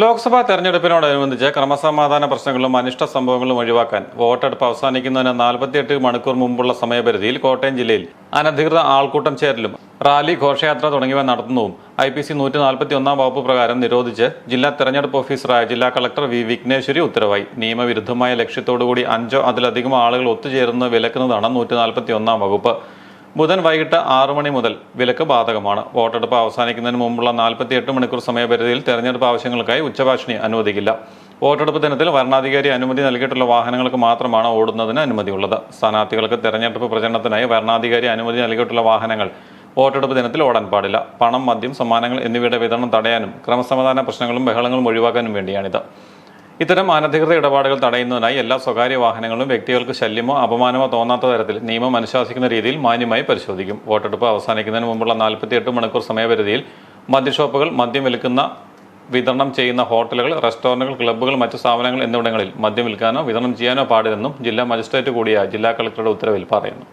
ലോക്സഭാ തെരഞ്ഞെടുപ്പിനോടനുബന്ധിച്ച് ക്രമസമാധാന പ്രശ്നങ്ങളും അനിഷ്ട സംഭവങ്ങളും ഒഴിവാക്കാൻ വോട്ടെടുപ്പ് അവസാനിക്കുന്നതിന് നാൽപ്പത്തിയെട്ട് മണിക്കൂർ മുമ്പുള്ള സമയപരിധിയിൽ കോട്ടയം ജില്ലയിൽ അനധികൃത ആൾക്കൂട്ടം ചേരലും റാലി ഘോഷയാത്ര തുടങ്ങിയവ നടത്തുന്നതും ഐ പി സി നൂറ്റി നാൽപ്പത്തി ഒന്നാം വകുപ്പ് പ്രകാരം നിരോധിച്ച് ജില്ലാ തെരഞ്ഞെടുപ്പ് ഓഫീസറായ ജില്ലാ കളക്ടർ വി വിഘ്നേശ്വരി ഉത്തരവായി. നിയമവിരുദ്ധമായ ലക്ഷ്യത്തോടുകൂടി അഞ്ചോ അതിലധികം ആളുകൾ ഒത്തുചേരുന്നത് വിലക്കുന്നതാണ് നൂറ്റി നാൽപ്പത്തി ഒന്നാം വകുപ്പ്. ബുധൻ വൈകിട്ട് ആറു മണി മുതൽ വിലക്ക് ബാധകമാണ്. വോട്ടെടുപ്പ് അവസാനിക്കുന്നതിന് മുമ്പുള്ള നാൽപ്പത്തിയെട്ട് മണിക്കൂർ സമയപരിധിയിൽ തെരഞ്ഞെടുപ്പ് ആവശ്യങ്ങൾക്കായി ഉച്ചഭാഷിണി അനുവദിക്കില്ല. വോട്ടെടുപ്പ് ദിനത്തിൽ വരണാധികാരി അനുമതി നൽകിയിട്ടുള്ള വാഹനങ്ങൾക്ക് മാത്രമാണ് ഓടുന്നതിന് അനുമതിയുള്ളത്. സ്ഥാനാർത്ഥികൾക്ക് തെരഞ്ഞെടുപ്പ് പ്രചരണത്തിനായി വരണാധികാരി അനുമതി നൽകിയിട്ടുള്ള വാഹനങ്ങൾ വോട്ടെടുപ്പ് ദിനത്തിൽ ഓടാൻ പാടില്ല. പണം മദ്യം സമ്മാനങ്ങൾ എന്നിവയുടെ വിതരണം തടയാനും ക്രമസമാധാന പ്രശ്നങ്ങളും ബഹളങ്ങളും ഒഴിവാക്കാനും വേണ്ടിയാണിത്. ഇത്തരം അനധികൃത ഇടപാടുകൾ തടയുന്നതിനായി എല്ലാ സ്വകാര്യ വാഹനങ്ങളും വ്യക്തികൾക്ക് ശല്യമോ അപമാനമോ തോന്നാത്ത തരത്തിൽ നിയമം അനുശാസിക്കുന്ന രീതിയിൽ മാന്യമായി പരിശോധിക്കും. വോട്ടെടുപ്പ് അവസാനിക്കുന്നതിന് മുമ്പുള്ള നാൽപ്പത്തിയെട്ട് മണിക്കൂർ സമയപരിധിയിൽ മദ്യഷോപ്പുകൾ മദ്യം വിൽക്കുന്ന വിതരണം ചെയ്യുന്ന ഹോട്ടലുകൾ റെസ്റ്റോറന്റുകൾ ക്ലബ്ബുകൾ മറ്റ് സ്ഥാപനങ്ങൾ എന്നിവിടങ്ങളിൽ മദ്യം വിൽക്കാനോ വിതരണം ചെയ്യാനോ പാടില്ലെന്നും ജില്ലാ മജിസ്ട്രേറ്റ് കൂടിയ ജില്ലാ കളക്ടറുടെ ഉത്തരവിൽ പറയുന്നു.